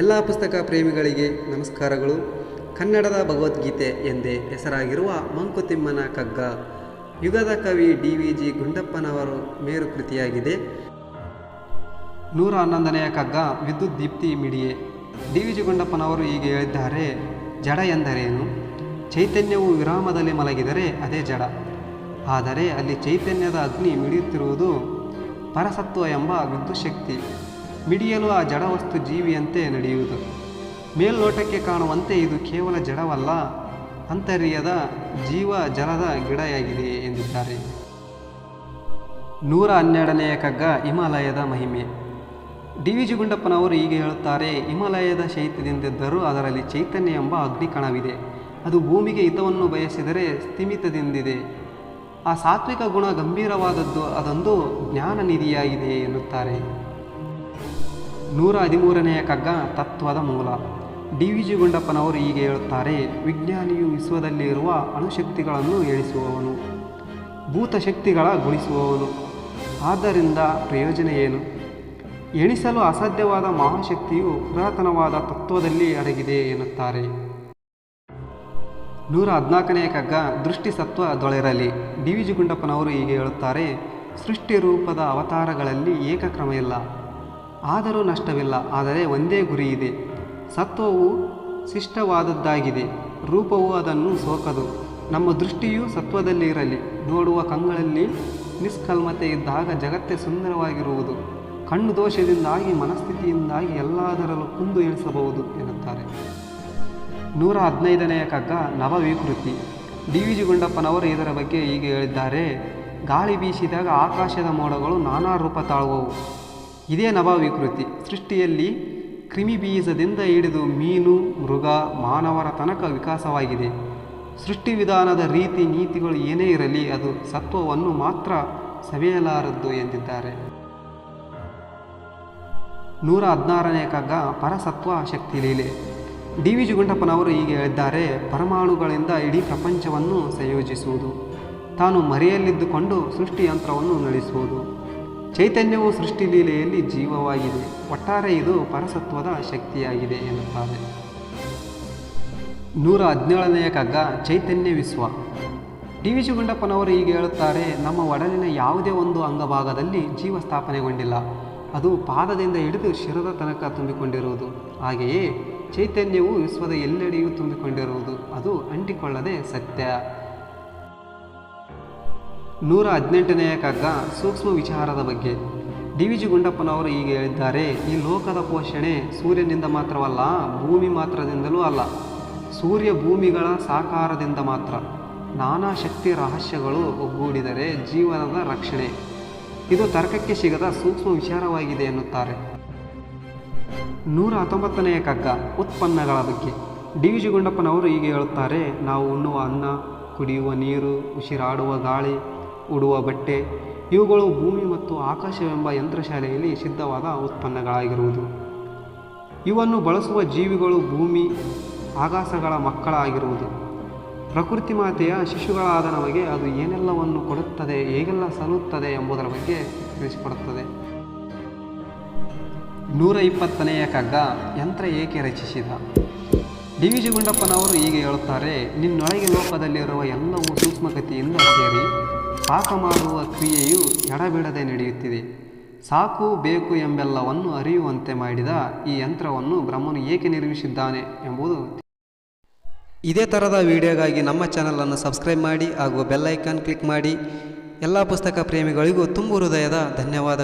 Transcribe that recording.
ಎಲ್ಲ ಪುಸ್ತಕ ಪ್ರೇಮಿಗಳಿಗೆ ನಮಸ್ಕಾರಗಳು. ಕನ್ನಡದ ಭಗವದ್ಗೀತೆ ಎಂದೇ ಹೆಸರಾಗಿರುವ ಮಂಕುತಿಮ್ಮನ ಕಗ್ಗ ಯುಗದ ಕವಿ ಡಿ ವಿ ಜಿ ಗುಂಡಪ್ಪನವರು ಮೇರು ಕೃತಿಯಾಗಿದೆ ನೂರ ಹನ್ನೊಂದನೆಯ ಕಗ್ಗ ವಿದ್ಯುತ್ ದೀಪ್ತಿ ಮಿಡಿಯೆ. ಡಿ ವಿ ಜಿ ಗುಂಡಪ್ಪನವರು ಹೀಗೆ ಹೇಳಿದ್ದಾರೆ, ಜಡ ಎಂದರೇನು? ಚೈತನ್ಯವು ವಿರಾಮದಲ್ಲಿ ಮಲಗಿದರೆ ಅದೇ ಜಡ. ಆದರೆ ಅಲ್ಲಿ ಚೈತನ್ಯದ ಅಗ್ನಿ ಮಿಡಿಯುತ್ತಿರುವುದು ಪರಸತ್ವ ಎಂಬ ವಿದ್ಯುತ್ ಶಕ್ತಿ. ಮಿಡಿಯಲು ಆ ಜಡವಸ್ತು ಜೀವಿಯಂತೆ ನಡೆಯುವುದು. ಮೇಲ್ನೋಟಕ್ಕೆ ಕಾಣುವಂತೆ ಇದು ಕೇವಲ ಜಡವಲ್ಲ, ಅಂತರ್ಯದ ಜೀವ ಜಲದ ಗಿಡಯಾಗಿದೆ ಎಂದಿದ್ದಾರೆ. ನೂರ ಹನ್ನೆರಡನೆಯ ಕಗ್ಗ ಹಿಮಾಲಯದ ಮಹಿಮೆ. ಡಿ ವಿ ಜಿ ಗುಂಡಪ್ಪನವರು ಹೀಗೆ ಹೇಳುತ್ತಾರೆ, ಹಿಮಾಲಯದ ಶೈತ್ಯದಿಂದಿದ್ದರೂ ಅದರಲ್ಲಿ ಚೈತನ್ಯ ಎಂಬ ಅಗ್ನಿಕಣವಿದೆ ಅದು ಭೂಮಿಗೆ ಹಿತವನ್ನು ಬಯಸಿದರೆ ಸ್ಥಿಮಿತದಿಂದಿದೆ. ಆ ಸಾತ್ವಿಕ ಗುಣ ಗಂಭೀರವಾದದ್ದು ಅದೊಂದು ಜ್ಞಾನ ನಿಧಿಯಾಗಿದೆ ಎನ್ನುತ್ತಾರೆ. ನೂರ ಹದಿಮೂರನೆಯ ಕಗ್ಗ ತತ್ವದ ಮೂಲ. ಡಿ ವಿ ಜಿ ಗುಂಡಪ್ಪನವರು ಹೀಗೆ ಹೇಳುತ್ತಾರೆ, ವಿಜ್ಞಾನಿಯು ವಿಶ್ವದಲ್ಲಿ ಇರುವ ಅಣುಶಕ್ತಿಗಳನ್ನು ಭೂತ ಭೂತಶಕ್ತಿಗಳ ಗುಣಿಸುವವನು. ಆದ್ದರಿಂದ ಪ್ರಯೋಜನ ಏನು? ಎಣಿಸಲು ಅಸಾಧ್ಯವಾದ ಮಹಾಶಕ್ತಿಯು ಪುರಾತನವಾದ ತತ್ವದಲ್ಲಿ ಅಡಗಿದೆ ಎನ್ನುತ್ತಾರೆ. ನೂರ ಹದಿನಾಲ್ಕನೆಯ ಕಗ್ಗ ದೃಷ್ಟಿಸತ್ವ ದೊಳೆರಲಿ. ಡಿ ವಿ ಜಿ ಗುಂಡಪ್ಪನವರು ಹೀಗೆ ಹೇಳುತ್ತಾರೆ, ಸೃಷ್ಟಿ ರೂಪದ ಅವತಾರಗಳಲ್ಲಿ ಏಕಕ್ರಮ ಇಲ್ಲ. ಆದರೂ ನಷ್ಟವಿಲ್ಲ, ಆದರೆ ಒಂದೇ ಗುರಿ ಇದೆ. ಸತ್ವವು ಶಿಷ್ಟವಾದದ್ದಾಗಿದೆ, ರೂಪವು ಅದನ್ನು ಸೋಕದು. ನಮ್ಮ ದೃಷ್ಟಿಯು ಸತ್ವದಲ್ಲಿ ಇರಲಿ ನೋಡುವ ಕಂಗಳಲ್ಲಿ ನಿಷ್ಕಲ್ಮತೆ ಇದ್ದಾಗ ಜಗತ್ತೇ ಸುಂದರವಾಗಿರುವುದು. ಕಣ್ಣು ದೋಷದಿಂದಾಗಿ, ಮನಸ್ಥಿತಿಯಿಂದಾಗಿ ಎಲ್ಲದರಲ್ಲೂ ಕುಂದು ಇಳಿಸಬಹುದು ಎನ್ನುತ್ತಾರೆ. ನೂರ ಹದಿನೈದನೆಯ ಕಗ್ಗ ನವವಿಕೃತಿ. ಡಿ ವಿ ಜಿ ಗುಂಡಪ್ಪನವರು ಇದರ ಬಗ್ಗೆ ಹೀಗೆ ಹೇಳಿದ್ದಾರೆ, ಗಾಳಿ ಬೀಸಿದಾಗ ಆಕಾಶದ ಮೋಡಗಳು ನಾನಾ ರೂಪ ತಾಳುವವು. ಇದೇ ನವವಿಕೃತಿ. ಸೃಷ್ಟಿಯಲ್ಲಿ ಕ್ರಿಮಿಬೀಜದಿಂದ ಹಿಡಿದು ಮೀನು, ಮೃಗ, ಮಾನವರ ತನಕ ವಿಕಾಸವಾಗಿದೆ. ಸೃಷ್ಟಿ ವಿಧಾನದ ರೀತಿ ನೀತಿಗಳು ಏನೇ ಇರಲಿ ಅದು ಸತ್ವವನ್ನು ಮಾತ್ರ ಸವಿಯಲಾರದ್ದು ಎಂದಿದ್ದಾರೆ. ನೂರ ಹದಿನಾರನೇ ಕಗ್ಗ ಪರಸತ್ವ ಶಕ್ತಿ ಲೀಲೆ. ಡಿ ವಿ ಜಿ ಗುಂಡಪ್ಪನವರು ಹೀಗೆ ಹೇಳಿದ್ದಾರೆ, ಪರಮಾಣುಗಳಿಂದ ಇಡೀ ಪ್ರಪಂಚವನ್ನು ಸಂಯೋಜಿಸುವುದು. ತಾನು ಮರೆಯಲ್ಲಿದ್ದುಕೊಂಡು ಸೃಷ್ಟಿ ಯಂತ್ರವನ್ನು ನಡೆಸುವುದು. ಚೈತನ್ಯವು ಸೃಷ್ಟಿಲೀಲೆಯಲ್ಲಿ ಜೀವವಾಗಿದೆ ಒಟ್ಟಾರೆ ಇದು ಪರಸತ್ವದ ಶಕ್ತಿಯಾಗಿದೆ ಎನ್ನುತ್ತಾರೆ. ನೂರ ಹದಿನೇಳನೆಯ ಕಗ್ಗ ಚೈತನ್ಯ ವಿಶ್ವ. ಡಿ ವಿ ಜಿ ಗುಂಡಪ್ಪನವರು ಹೀಗೆ ಹೇಳುತ್ತಾರೆ, ನಮ್ಮ ಒಡಲಿನ ಯಾವುದೇ ಒಂದು ಅಂಗಭಾಗದಲ್ಲಿ ಜೀವ ಸ್ಥಾಪನೆಗೊಂಡಿಲ್ಲ. ಅದು ಪಾದದಿಂದ ಹಿಡಿದು ಶಿರದ ತನಕ ತುಂಬಿಕೊಂಡಿರುವುದು. ಹಾಗೆಯೇ ಚೈತನ್ಯವು ವಿಶ್ವದ ಎಲ್ಲೆಡೆಯೂ ತುಂಬಿಕೊಂಡಿರುವುದು. ಅದು ಅಂಟಿಕೊಳ್ಳದೆ ಸತ್ಯ. ನೂರ ಹದಿನೆಂಟನೆಯ ಕಗ್ಗ ಸೂಕ್ಷ್ಮ ವಿಚಾರದ ಬಗ್ಗೆ. ಡಿ ವಿ ಜಿ ಗುಂಡಪ್ಪನವರು ಹೀಗೆ ಹೇಳಿದ್ದಾರೆ, ಈ ಲೋಕದ ಪೋಷಣೆ ಸೂರ್ಯನಿಂದ ಮಾತ್ರವಲ್ಲ, ಭೂಮಿ ಮಾತ್ರದಿಂದಲೂ ಅಲ್ಲ. ಸೂರ್ಯ ಭೂಮಿಗಳ ಸಾಕಾರದಿಂದ ಮಾತ್ರ. ನಾನಾ ಶಕ್ತಿ ರಹಸ್ಯಗಳು ಒಗ್ಗೂಡಿದರೆ ಜೀವನದ ರಕ್ಷಣೆ. ಇದು ತರ್ಕಕ್ಕೆ ಸಿಗದ ಸೂಕ್ಷ್ಮ ವಿಚಾರವಾಗಿದೆ ಎನ್ನುತ್ತಾರೆ. ನೂರ ಹತ್ತೊಂಬತ್ತನೆಯ ಕಗ್ಗ ಉತ್ಪನ್ನಗಳ ಬಗ್ಗೆ. ಡಿ ವಿ ಜಿ ಗುಂಡಪ್ಪನವರು ಹೀಗೆ ಹೇಳುತ್ತಾರೆ, ನಾವು ಉಣ್ಣುವ ಅನ್ನ, ಕುಡಿಯುವ ನೀರು, ಉಸಿರಾಡುವ ಗಾಳಿ ಉಡುವ ಬಟ್ಟೆ. ಇವುಗಳು ಭೂಮಿ ಮತ್ತು ಆಕಾಶವೆಂಬ ಯಂತ್ರಶಾಲೆಯಲ್ಲಿ ಸಿದ್ಧವಾದ ಉತ್ಪನ್ನಗಳಾಗಿರುವುದು. ಇವನ್ನು ಬಳಸುವ ಜೀವಿಗಳು ಭೂಮಿ, ಆಕಾಶಗಳ ಮಕ್ಕಳಾಗಿರುವುದು. ಪ್ರಕೃತಿ ಮಾತೆಯ ಶಿಶುಗಳಾದ ನಮಗೆ ಅದು ಏನೆಲ್ಲವನ್ನು ಕೊಡುತ್ತದೆ, ಹೇಗೆಲ್ಲ ಸಲ್ಲುತ್ತದೆ ಎಂಬುದರ ಬಗ್ಗೆ ತಿಳಿಸಿಕೊಡುತ್ತದೆ. ನೂರ ಇಪ್ಪತ್ತನೆಯ ಕಗ್ಗ ಯಂತ್ರ ಏಕೆ ರಚಿಸಿದ? ಡಿ ವಿ ಜಿ ಗುಂಡಪ್ಪನವರು ಹೀಗೆ ಹೇಳುತ್ತಾರೆ, ನಿನ್ನೊಳಗೆ ಲೋಕದಲ್ಲಿರುವ ಎಲ್ಲವೂ ಸೂಕ್ಷ್ಮಗತಿಯಿಂದ ಸೇರಿ ಪಾಕ ಮಾಡುವ ಕ್ರಿಯೆಯು ಎಡಬಿಡದೆ ನಡೆಯುತ್ತಿದೆ. ಸಾಕು, ಬೇಕು ಎಂಬೆಲ್ಲವನ್ನು ಅರಿಯುವಂತೆ ಮಾಡಿದ ಈ ಯಂತ್ರವನ್ನು ಬ್ರಹ್ಮನು ಏಕೆ ನಿರ್ಮಿಸಿದ್ದಾನೆ ಎಂಬುದು ಇದೇ ಥರದ ವಿಡಿಯೋಗಾಗಿ ನಮ್ಮ ಚಾನಲನ್ನು ಸಬ್ಸ್ಕ್ರೈಬ್ ಮಾಡಿ ಹಾಗೂ ಬೆಲ್ಲೈಕಾನ್ ಕ್ಲಿಕ್ ಮಾಡಿ. ಎಲ್ಲ ಪುಸ್ತಕ ಪ್ರೇಮಿಗಳಿಗೂ ತುಂಬು ಹೃದಯದ ಧನ್ಯವಾದ